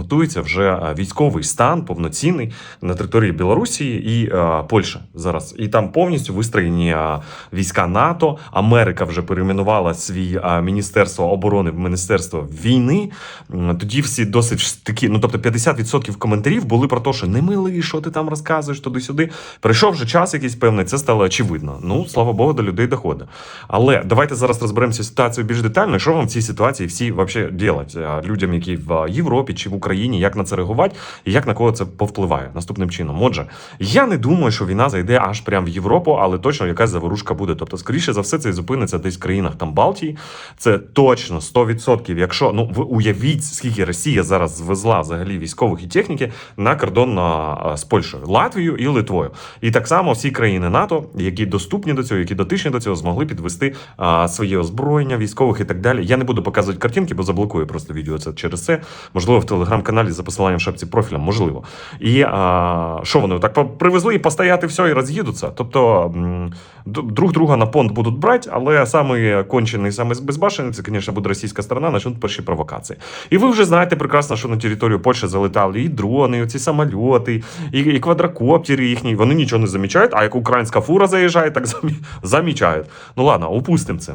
готується вже військовий стан повноцінний на території Білорусі і а, Польщі зараз. І там повністю вистроєні а, війська НАТО. Америка вже перейменувала свій міністерство оборони в міністерство війни. Тоді всі досить такі, ну тобто 50% коментарів були про те, що не милий, що ти там розказуєш туди-сюди. Прийшов вже час якийсь певний, це стало очевидно. Ну слава Богу, до людей доходить. Але давайте зараз розберемося ситуацію більш детально. Що вам в цій ситуації всі взагалі делать людям, які в Європі чи в Україні, як на це реагувати і як на кого це повпливає наступним чином. Отже, я не думаю, що війна зайде аж прямо в Європу, але точно якась заворушка буде. Тобто, скоріше за все, це зупиниться десь в країнах там Балтії. Це точно 100%. Якщо ну ви уявіть, скільки Росія зараз звезла взагалі військових і техніки на кордон на, з Польщею, Латвією і Литвою. І так само всі країни НАТО, які доступні до цього, які дотичні до цього, змогли підвести а, своє озброєння військових і так далі. Я не буду показувати картинки, бо заблокую просто відео це через це. Можливо, в телеграм-каналі за посиланням шапці профіля, можливо. І а, що вони так привезли і постояти все і роз'їдуться. Тобто друг друга на понт будуть брати, але самий кончений, самий безбашений, це, звісно, буде російська сторона, почнуть перші провокації. І ви вже знаєте прекрасно, що на територію Польщі залетали і дрони, і ці самольоти, і, і квадрокоптери їхні. Вони нічого не замічають, а як українська фура заїжджає, так замі- замічають. Ну ладно, упустимо це.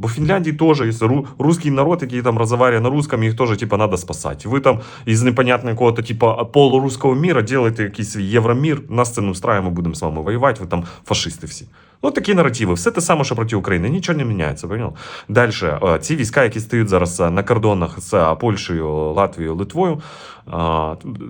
бо в Фінляндії теж є ру- русський народ, який там розмовляє на русском, їх теж типа треба спасати. Ви там із непонятного якого-то типа полуруського міра делаете якийсь євромір, нас це не устраює, ми будемо з вами воювати, ви там фашисти всі. Ну, такі наративи. Все те саме, що проти України. Нічого не міняється, понял? Далі, е, ці війська, які стоять зараз е, на кордонах з е, Польщею, Латвією, Литвою,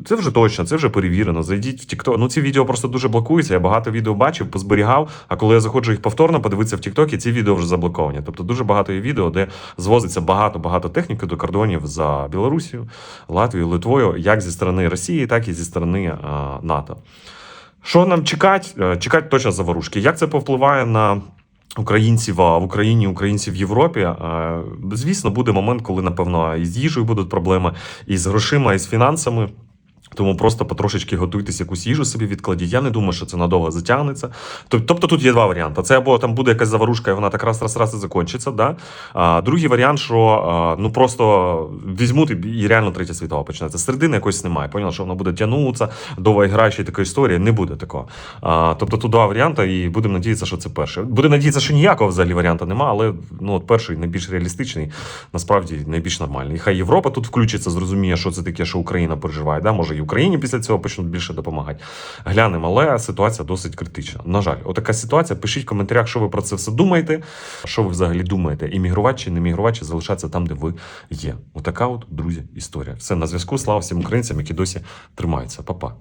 це вже точно, це вже перевірено. Зайдіть в TikTok. Ну, ці відео просто дуже блокуються. Я багато відео бачив, позберігав. А коли я заходжу їх повторно, подивитися в TikTok, ці відео вже заблоковані. Тобто дуже багато є відео, де звозиться багато-багато техніки до кордонів за Білорусію, Латвією, Литвою, як зі сторони Росії, так і зі сторони а, НАТО. Що нам чекати? Е, Чекати точно заворушки. Як це повпливає на українців в Україні, українців в Європі? Е, Звісно, буде момент, коли, напевно, і з їжею будуть проблеми, і з грошима, і з фінансами. Тому просто потрошечки готуйтесь, якусь їжу собі відкладіть. Я не думаю, що це надовго затягнеться. Тобто тут є два варіанти. Це або там буде якась заварушка, і вона так раз раз раз і закінчиться. Да? А, другий варіант, що ну просто візьмуть і, реально третя світова почнеться. Середини якось немає. Поняла, що вона буде тягнутися, довга гра, ще така історія. Не буде такого. А, тобто тут два варіанти, і будемо надіятися, що це перший. Будемо надіятися, що ніякого взагалі варіанту немає, але ну, от перший найбільш реалістичний, насправді найбільш нормальний. І хай Європа тут включиться, зрозуміє, що це таке, що Україна переживає. Да? Може, Україні після цього почнуть більше допомагати. Глянемо, але ситуація досить критична. На жаль, отака ситуація. Пишіть в коментарях, що ви про це все думаєте, що ви взагалі думаєте, іммігрувати чи не мігрувати, чи залишатися там, де ви є. Отака от, друзі, історія. Все на зв'язку. Слава всім українцям, які досі тримаються. Па-па.